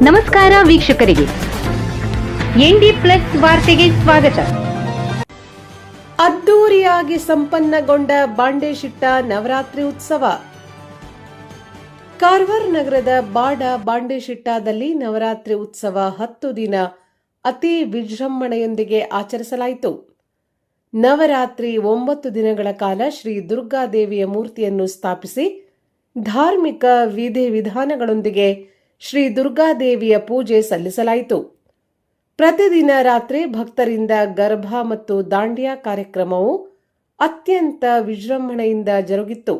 ನಮಸ್ಕಾರ ವೀಕ್ಷಕರಿಗೆ. ND plus ವಾರ್ತೆಗೆ ಸ್ವಾಗತ. ಅದ್ದೂರಿಯಾಗಿ ಸಂಪನ್ನಗೊಂಡ ಬಾಂಡೇಶಿಟ್ಟ ನವರಾತ್ರಿ ಉತ್ಸವ. ಕಾರ್ವಾರ್ ನಗರದ ಬಾಡ ಬಾಂಡೇಶಿಟ್ಟಾದಲ್ಲಿ ನವರಾತ್ರಿ ಉತ್ಸವ ಹತ್ತು ದಿನ ಅತಿ ವಿಜೃಂಭಣೆಯೊಂದಿಗೆ ಆಚರಿಸಲಾಯಿತು. ನವರಾತ್ರಿ ಒಂಬತ್ತು ದಿನಗಳ ಕಾಲ ಶ್ರೀ ದುರ್ಗಾದೇವಿಯ ಮೂರ್ತಿಯನ್ನು ಸ್ಥಾಪಿಸಿ ಧಾರ್ಮಿಕ ವಿಧಿ ವಿಧಾನಗಳೊಂದಿಗೆ ಶ್ರೀ ದುರ್ಗಾದೇವಿಯ ಪೂಜೆ ಸಲ್ಲಿಸಲಾಯಿತು. ಪ್ರತಿದಿನ ರಾತ್ರಿ ಭಕ್ತರಿಂದ ಗರ್ಭ ಮತ್ತು ದಾಂಡಿಯಾ ಕಾರ್ಯಕ್ರಮವು ಅತ್ಯಂತ ವಿಜೃಂಭಣೆಯಿಂದ ಜರುಗಿತ್ತು.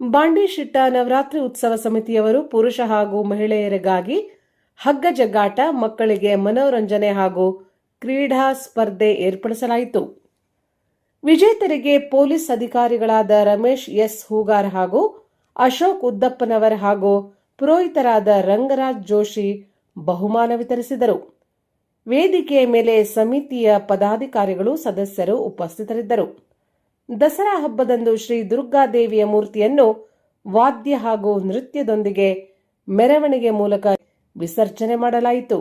ಬಾಂಡಿಶಿಟ್ಟ ನವರಾತ್ರಿ ಉತ್ಸವ ಸಮಿತಿಯವರು ಪುರುಷ ಹಾಗೂ ಮಹಿಳೆಯರಿಗಾಗಿ ಹಗ್ಗ ಜಗ್ಗಾಟ ಮಕ್ಕಳಿಗೆ ಮನೋರಂಜನೆ ಹಾಗೂ ಕ್ರೀಡಾ ಸ್ಪರ್ಧೆ ಏರ್ಪಡಿಸಲಾಯಿತು. ವಿಜೇತರಿಗೆ ಪೊಲೀಸ್ ಅಧಿಕಾರಿಗಳಾದ ರಮೇಶ್ ಎಸ್ ಹೂಗಾರ್ ಹಾಗೂ ಅಶೋಕ್ ಉದ್ದಪ್ಪನವರ್ ಹಾಗೂ ಪುರೋಹಿತರಾದ ರಂಗರಾಜ್ ಜೋಶಿ ಬಹುಮಾನ ವಿತರಿಸಿದರು ವೇದಿಕೆಯ ಮೇಲೆ ಸಮಿತಿಯ ಪದಾಧಿಕಾರಿಗಳು ಸದಸ್ಯರು ಉಪಸ್ಥಿತರಿದ್ದರು. ದಸರಾ ಹಬ್ಬದಂದು ಶ್ರೀ ದುರ್ಗಾದೇವಿಯ ಮೂರ್ತಿಯನ್ನು ವಾದ್ಯ ಹಾಗೂ ನೃತ್ಯದೊಂದಿಗೆ ಮೆರವಣಿಗೆ ಮೂಲಕ ವಿಸರ್ಜನೆ ಮಾಡಲಾಯಿತು.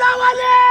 দাওয়ালে